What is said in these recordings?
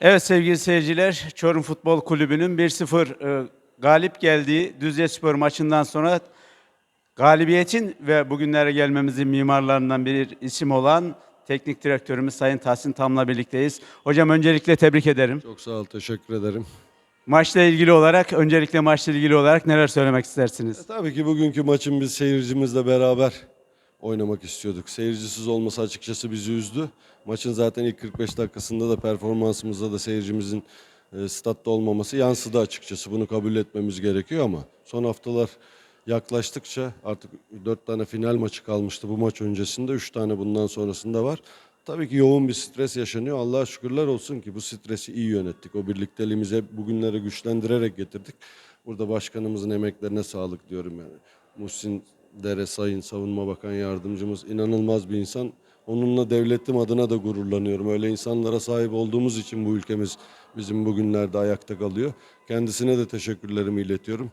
Evet sevgili seyirciler, Çorum Futbol Kulübü'nün 1-0 e, galip geldiği Düzce Spor maçından sonra galibiyetin ve bugünlere gelmemizin mimarlarından bir isim olan teknik direktörümüz Sayın Tahsin Tam'la birlikteyiz. Hocam öncelikle tebrik ederim. Çok sağ ol, teşekkür ederim. Maçla ilgili olarak, öncelikle maçla ilgili olarak neler söylemek istersiniz? Tabii ki bugünkü maçın biz seyircimizle beraber oynamak istiyorduk. Seyircisiz olması açıkçası bizi üzdü. Maçın zaten ilk 45 dakikasında da performansımızda da seyircimizin e, statta olmaması yansıdı açıkçası. Bunu kabul etmemiz gerekiyor ama son haftalar yaklaştıkça artık 4 tane final maçı kalmıştı bu maç öncesinde. 3 tane bundan sonrasında var. Tabii ki yoğun bir stres yaşanıyor. Allah'a şükürler olsun ki bu stresi iyi yönettik. O birlikteliğimizi bugünlere güçlendirerek getirdik. Burada başkanımızın emeklerine sağlık diyorum yani. Muhsin Dere Sayın Savunma Bakan Yardımcımız inanılmaz bir insan. Onunla devletim adına da gururlanıyorum. Öyle insanlara sahip olduğumuz için bu ülkemiz bizim bugünlerde ayakta kalıyor. Kendisine de teşekkürlerimi iletiyorum.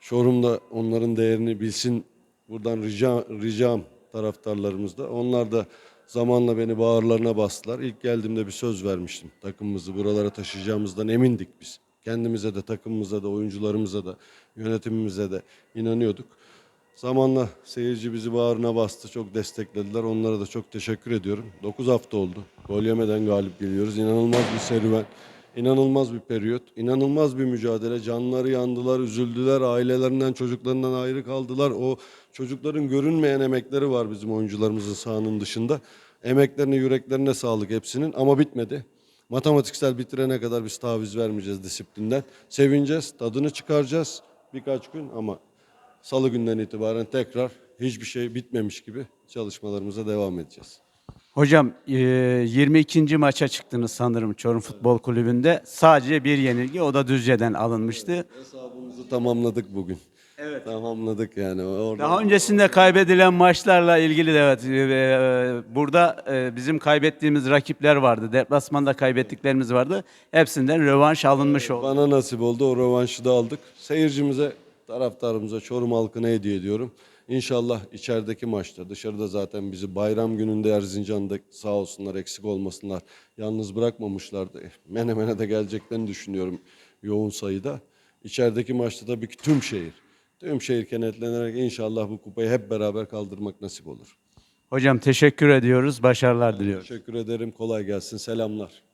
Çorum'da onların değerini bilsin. Buradan rica, ricam taraftarlarımız da. Onlar da zamanla beni bağırlarına bastılar. İlk geldiğimde bir söz vermiştim. Takımımızı buralara taşıyacağımızdan emindik biz. Kendimize de, takımımıza da, oyuncularımıza da, yönetimimize de inanıyorduk. Zamanla seyirci bizi bağrına bastı, çok desteklediler. Onlara da çok teşekkür ediyorum. 9 hafta oldu. Gol yemeden galip geliyoruz. İnanılmaz bir serüven, inanılmaz bir periyot, inanılmaz bir mücadele. Canları yandılar, üzüldüler, ailelerinden, çocuklarından ayrı kaldılar. O çocukların görünmeyen emekleri var bizim oyuncularımızın sahanın dışında. Emeklerine, yüreklerine sağlık hepsinin ama bitmedi. Matematiksel bitirene kadar biz taviz vermeyeceğiz disiplinden. Sevineceğiz, tadını çıkaracağız birkaç gün ama Salı günden itibaren tekrar hiçbir şey bitmemiş gibi çalışmalarımıza devam edeceğiz. Hocam e, 22. maça çıktınız sanırım Çorum Futbol Kulübü'nde. Sadece bir yenilgi, o da Düzce'den alınmıştı. Hesabımızı tamamladık bugün. Evet. Tamamladık yani. Orada Daha öncesinde kaybedilen maçlarla ilgili de evet e, burada e, bizim kaybettiğimiz rakipler vardı. Deplasmanda kaybettiklerimiz vardı. Hepsinden rövanş alınmış oldu. bana nasip oldu. O rövanşı da aldık. Seyircimize, taraftarımıza, Çorum halkına hediye ediyorum. İnşallah içerideki maçta, dışarıda zaten bizi bayram gününde Erzincan'da sağ olsunlar eksik olmasınlar. Yalnız bırakmamışlardı. Menemen'e de geleceklerini düşünüyorum yoğun sayıda. İçerideki maçta tabii ki tüm şehir. Tüm şehir kenetlenerek inşallah bu kupayı hep beraber kaldırmak nasip olur. Hocam teşekkür ediyoruz. Başarılar diliyoruz. Teşekkür ederim. Kolay gelsin. Selamlar.